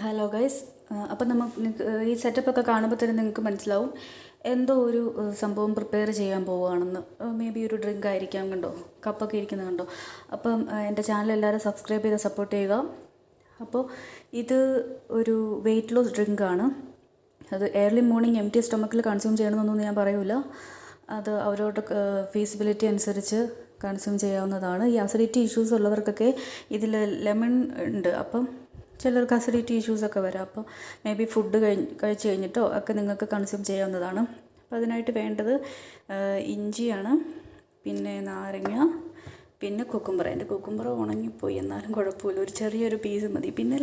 Hello guys അപ്പം നമുക്ക് ഈ സെറ്റപ്പൊക്കെ കാണുമ്പോൾ തന്നെ നിങ്ങൾക്ക് മനസ്സിലാവും. എന്തോ ഒരു സംഭവം പ്രിപ്പയർ ചെയ്യാൻ പോവുകയാണെന്ന് മേ ബി ഒരു ഡ്രിങ്ക് ആയിരിക്കാം കണ്ടോ? കപ്പൊക്കെ ഇരിക്കുന്നത് കണ്ടോ? അപ്പം എന്റെ ചാനൽ എല്ലാവരും സബ്സ്ക്രൈബ് ചെയ്ത് സപ്പോർട്ട് ചെയ്യുക. അപ്പോൾ ഇത് ഒരു വെയിറ്റ് ലോസ് ഡ്രിങ്കാണ് അത് ഏർലി മോർണിംഗ് എം ടി സ്റ്റൊമക്കിൽ കൺസ്യൂം ചെയ്യണമെന്നൊന്നും ഞാൻ പറയൂല. അത് അവരോട് ഫീസിബിലിറ്റി അനുസരിച്ച് കൺസ്യൂം ചെയ്യാവുന്നതാണ്. ഈ അസിഡിറ്റി ഇഷ്യൂസ് ഉള്ളവർക്കൊക്കെ ഇതിൽ ലെമൺ ഉണ്ട്. അപ്പം ചിലർക്ക് അസിഡിറ്റി ഇഷ്യൂസൊക്കെ വരാം. അപ്പോൾ മേ ബി ഫുഡ് കഴിഞ്ഞ് കഴിച്ച് കഴിഞ്ഞിട്ടോ ഒക്കെ നിങ്ങൾക്ക് കൺസ്യൂം ചെയ്യാവുന്നതാണ്. അപ്പോൾ അതിനായിട്ട് വേണ്ടത് ഇഞ്ചിയാണ് പിന്നെ നാരങ്ങ പിന്നെ കുക്കുംബർ എന്റെ കുക്കുംബർ ഉണങ്ങിപ്പോയി. എന്നാലും കുഴപ്പമില്ല. ഒരു ചെറിയൊരു പീസ് മതി. പിന്നെ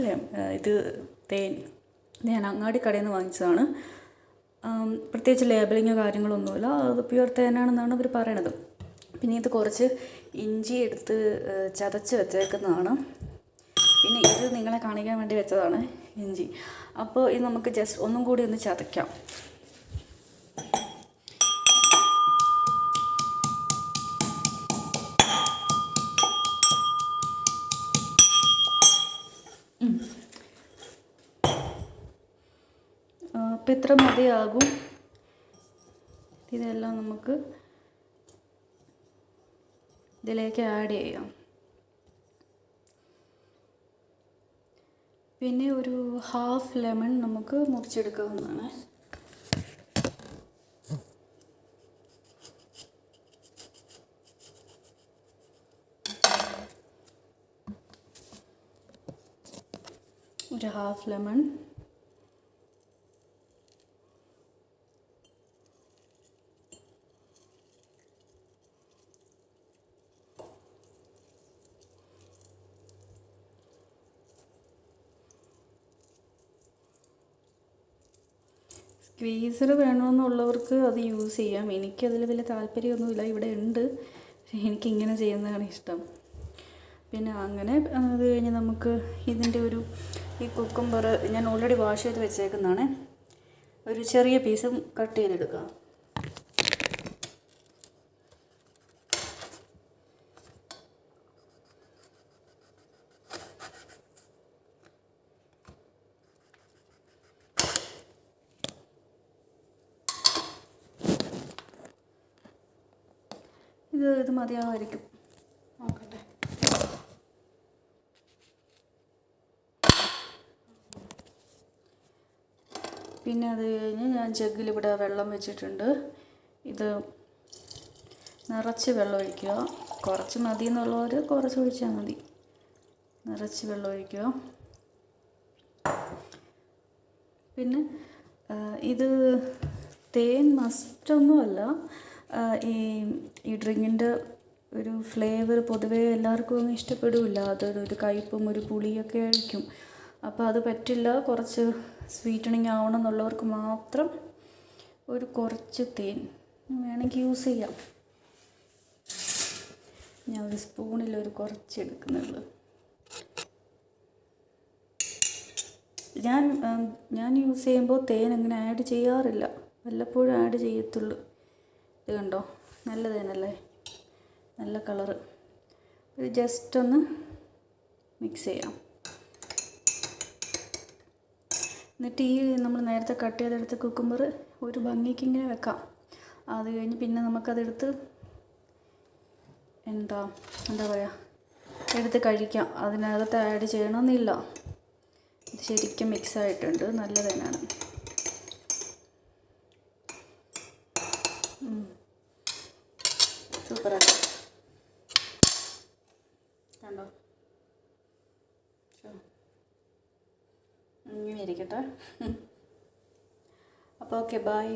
ഇത് തേൻ ഞാൻ അങ്ങാടി കടയിൽ നിന്ന് വാങ്ങിച്ചതാണ്. പ്രത്യേകിച്ച് ലേബലിങ്ങോ കാര്യങ്ങളൊന്നുമില്ല. അത് പ്യുവർ തേനാണെന്നാണ് അവർ പറയണത്. പിന്നെ ഇത് കുറച്ച് ഇഞ്ചി എടുത്ത് ചതച്ച് വെച്ചേക്കുന്നതാണ്. പിന്നെ ഇത് നിങ്ങളെ കാണിക്കാൻ വേണ്ടി വെച്ചതാണ് ഇഞ്ചി. അപ്പോൾ ഇത് നമുക്ക് ജസ്റ്റ് ഒന്നും കൂടി ഒന്ന് ചതയ്ക്കാം. അപ്പം ഇത്ര മതിയാകും. ഇതെല്ലാം നമുക്ക് ഇതിലേക്ക് ആഡ് ചെയ്യാം. പിന്നെ ഒരു ഹാഫ് ലെമൺ നമുക്ക് മുറിച്ചെടുക്കാവുന്നതാണ്. ഒരു ഹാഫ് ലെമൺ സ്ക്വീസർ വേണമെന്നുള്ളവർക്ക് അത് യൂസ് ചെയ്യാം. എനിക്കതിൽ വലിയ താല്പര്യമൊന്നുമില്ല. ഇവിടെ ഉണ്ട്. പക്ഷേ എനിക്കിങ്ങനെ ചെയ്യുന്നതാണ് ഇഷ്ടം. പിന്നെ അങ്ങനെ അത് കഴിഞ്ഞ് നമുക്ക് ഇതിന്റെ ഒരു ഈ കുക്കുംബർ ഞാൻ ഓൾറെഡി വാഷ് ചെയ്ത് വെച്ചേക്കുന്നതാണ്. ഒരു ചെറിയ പീസും കട്ട് ചെയ്തെടുക്കാം. ഇത് ഇത് മതിയാവായിരിക്കും. നോക്കട്ടെ. പിന്നെ അത് കഴിഞ്ഞ് ഞാൻ ജഗ്ഗിൽ ഇവിടെ വെള്ളം വെച്ചിട്ടുണ്ട്. ഇത് നിറച്ച് വെള്ളം ഒഴിക്കുക. കുറച്ച് മതി എന്നുള്ളവർ കുറച്ച് ഒഴിച്ചാൽ മതി. നിറച്ച് വെള്ളം ഒഴിക്കുക. പിന്നെ ഇത് തേൻ മസ്റ്റൊന്നുമല്ല ഈ ഈ ഡ്രിങ്കിന്റെ ഒരു ഫ്ലേവർ പൊതുവേ എല്ലാവർക്കും ഒന്നും ഇഷ്ടപ്പെടില്ല അതൊരു കയ്പും ഒരു പുളിയൊക്കെ ആയിരിക്കും. അപ്പോൾ അത് പറ്റില്ല. കുറച്ച് സ്വീറ്റണിങ് ആവണം എന്നുള്ളവർക്ക് മാത്രം ഒരു കുറച്ച് തേൻ വേണമെങ്കിൽ യൂസ് ചെയ്യാം. ഞാൻ ഒരു സ്പൂണിൽ ഒരു കുറച്ച് എടുക്കുന്നത് ഞാൻ ഞാൻ യൂസ് ചെയ്യുമ്പോൾ തേൻ അങ്ങനെ ആഡ് ചെയ്യാറില്ല. വല്ലപ്പോഴും ആഡ് ചെയ്യത്തുള്ളൂ. ഇത് കണ്ടോ? നല്ല തേനല്ലേ നല്ല കളറ്. ഇത് ജസ്റ്റ് ഒന്ന് മിക്സ് ചെയ്യാം. എന്നിട്ട് ഈ നമ്മൾ നേരത്തെ കട്ട് ചെയ്തെടുത്ത് കുക്കുമ്പർ ഒരു ഭംഗിക്ക് ഇങ്ങനെ വെക്കാം. അത് കഴിഞ്ഞ് പിന്നെ നമുക്കതെടുത്ത് എന്താ എന്താ പറയുക എടുത്ത് കഴിക്കാം. അതിനകത്ത് ആഡ് ചെയ്യണമെന്നില്ല ഇത് ശരിക്കും മിക്സ് ആയിട്ടുണ്ട്. നല്ല തന്നെയാണ്. സൂപ്പറാണ് കണ്ടോ? ശോ. ഇങ്ങനെ ഇരിക്കട്ടെ. അപ്പോൾ ഓക്കെ ബായ്